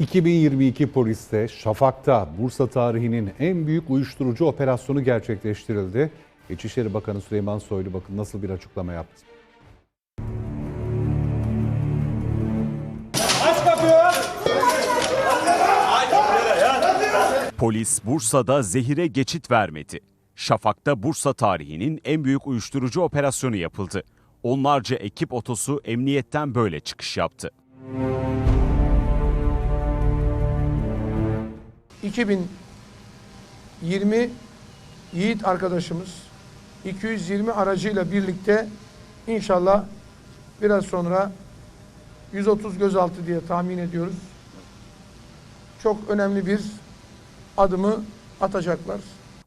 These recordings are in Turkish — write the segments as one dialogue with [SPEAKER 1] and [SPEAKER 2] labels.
[SPEAKER 1] 2022 poliste Şafak'ta Bursa tarihinin en büyük uyuşturucu operasyonu gerçekleştirildi. İçişleri Bakanı Süleyman Soylu bakın nasıl bir açıklama yaptı.
[SPEAKER 2] Polis Bursa'da zehire geçit vermedi. Şafak'ta Bursa tarihinin en büyük uyuşturucu operasyonu yapıldı. Onlarca ekip otosu emniyetten böyle çıkış yaptı.
[SPEAKER 3] 2020 Yiğit arkadaşımız 220 aracıyla birlikte inşallah biraz sonra 130 gözaltı diye tahmin ediyoruz. Çok önemli bir adımı atacaklar.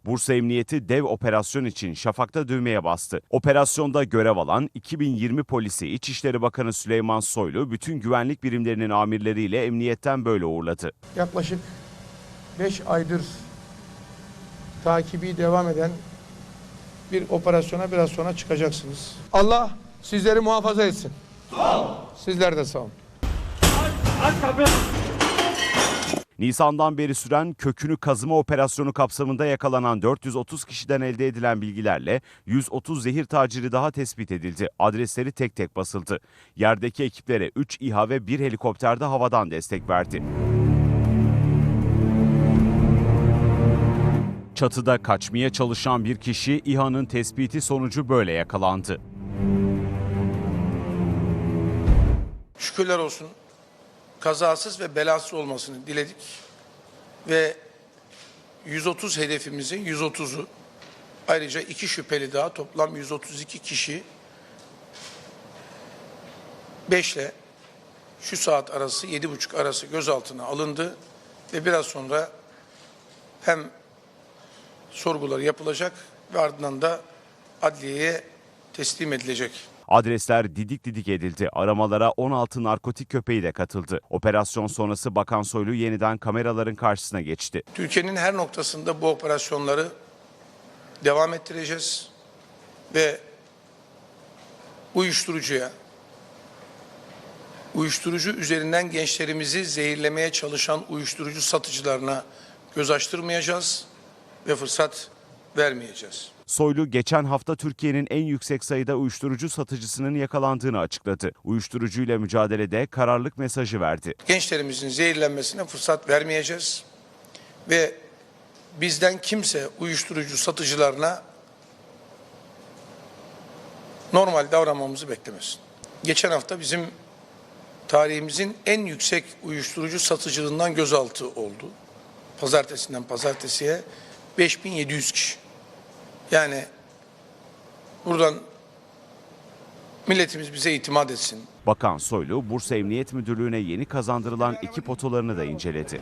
[SPEAKER 2] Bursa Emniyeti dev operasyon için Şafak'ta düğmeye bastı. Operasyonda görev alan 2020 polisi İçişleri Bakanı Süleyman Soylu bütün güvenlik birimlerinin amirleriyle emniyetten böyle uğurladı.
[SPEAKER 3] Yaklaşık 5 aydır takibi devam eden bir operasyona biraz sonra çıkacaksınız. Allah sizleri muhafaza etsin. Sizler de sağ olun.
[SPEAKER 2] Nisan'dan beri süren kökünü kazıma operasyonu kapsamında yakalanan 430 kişiden elde edilen bilgilerle 130 zehir taciri daha tespit edildi. Adresleri tek tek basıldı. Yerdeki ekiplere 3 İHA ve 1 helikopter de havadan destek verdi. Çatıda kaçmaya çalışan bir kişi İHA'nın tespiti sonucu böyle yakalandı.
[SPEAKER 3] Şükürler olsun kazasız ve belasız olmasını diledik. Ve 130 hedefimizin 130'u ayrıca iki şüpheli daha toplam 132 kişi 5 ile şu saat arası 7.30 arası gözaltına alındı ve biraz sonra hem sorgular yapılacak ve ardından da adliyeye teslim edilecek.
[SPEAKER 2] Adresler didik didik edildi. Aramalara 16 narkotik köpeği de katıldı. Operasyon sonrası Bakan Soylu yeniden kameraların karşısına geçti.
[SPEAKER 3] Türkiye'nin her noktasında bu operasyonları devam ettireceğiz ve uyuşturucuya, uyuşturucu üzerinden gençlerimizi zehirlemeye çalışan uyuşturucu satıcılarına göz açtırmayacağız ve fırsat vermeyeceğiz.
[SPEAKER 2] Soylu geçen hafta Türkiye'nin en yüksek sayıda uyuşturucu satıcısının yakalandığını açıkladı. Uyuşturucuyla mücadelede kararlılık mesajı verdi.
[SPEAKER 3] Gençlerimizin zehirlenmesine fırsat vermeyeceğiz ve bizden kimse uyuşturucu satıcılarına normal davranmamızı beklemesin. Geçen hafta bizim tarihimizin en yüksek uyuşturucu satıcılığından gözaltı oldu. Pazartesinden pazartesiye 5700 kişi. Yani buradan milletimiz bize itimat etsin.
[SPEAKER 2] Bakan Soylu, Bursa Emniyet Müdürlüğü'ne yeni kazandırılan ekip otolarını da inceledi.